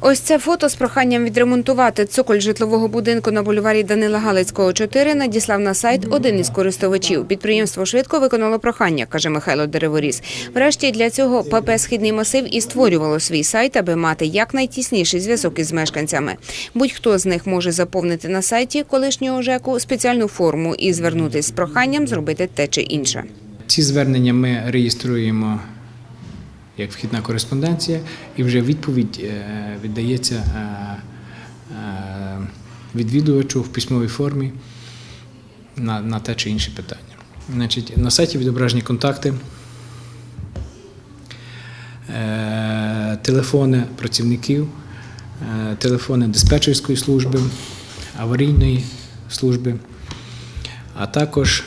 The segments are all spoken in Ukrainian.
Ось це фото з проханням відремонтувати цоколь житлового будинку на бульварі Данила Галицького 4 надіслав на сайт один із користувачів. Підприємство швидко виконало прохання, каже Михайло Дереворіс. Врешті для цього ПП Східний масив і створювало свій сайт, аби мати якнайтісніший зв'язок із мешканцями. Будь-хто з них може заповнити на сайті колишнього ЖЕКу спеціальну форму і звернутись з проханням зробити те чи інше. Ці звернення ми реєструємо як вхідна кореспонденція, і вже відповідь е, віддається е, е, відвідувачу в письмовій формі на, на те чи інше питання. Значить, на сайті відображені контакти, телефони працівників, телефони диспетчерської служби, аварійної служби, а також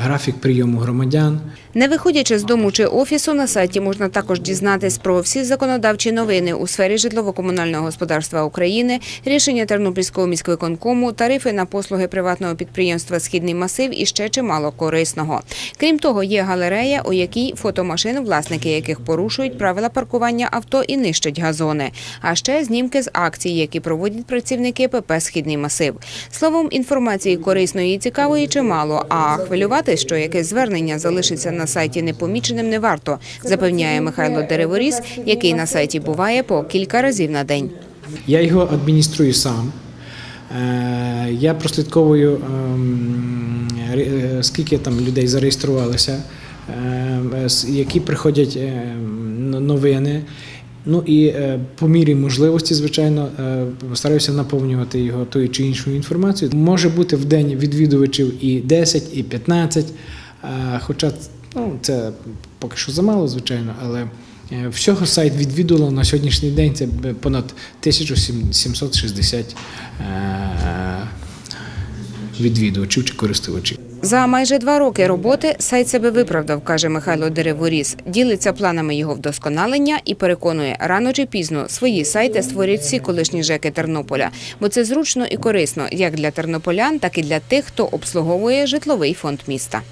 графік прийому громадян. Не виходячи з дому чи офісу, на сайті можна також дізнатись про всі законодавчі новини у сфері житлово-комунального господарства України, рішення Тернопільського міськвиконкому, тарифи на послуги приватного підприємства Східний масив і ще чимало корисного. Крім того, є галерея, у якій фотомашин, власники яких порушують правила паркування авто і нищать газони. А ще знімки з акцій, які проводять працівники ПП Східний масив. Словом, інформації корисної і цікавої чимало. А хвилюватись, що якесь звернення залишиться на сайті непоміченим, не варто, запевняє Михайло Дереворіс, який на сайті буває по кілька разів на день. Я його адмініструю сам. Е, Я прослідковую, ем, е, скільки там людей зареєструвалося, е, які приходять е, новини. Ну і е, по мірі можливості, звичайно, е, стараюся наповнювати його тою чи іншою інформацією. Може бути в день відвідувачів і 10, і 15, е, хоча ну, це поки що замало, звичайно, але всього сайт відвідувало на сьогоднішній день це понад 1760 е, відвідувачів чи користувачів. За майже два роки роботи сайт себе виправдав, каже Михайло Дереворіс. Ділиться планами його вдосконалення і переконує, рано чи пізно свої сайти створять всі колишні ЖЕКи Тернополя, бо це зручно і корисно як для тернополян, так і для тих, хто обслуговує житловий фонд міста.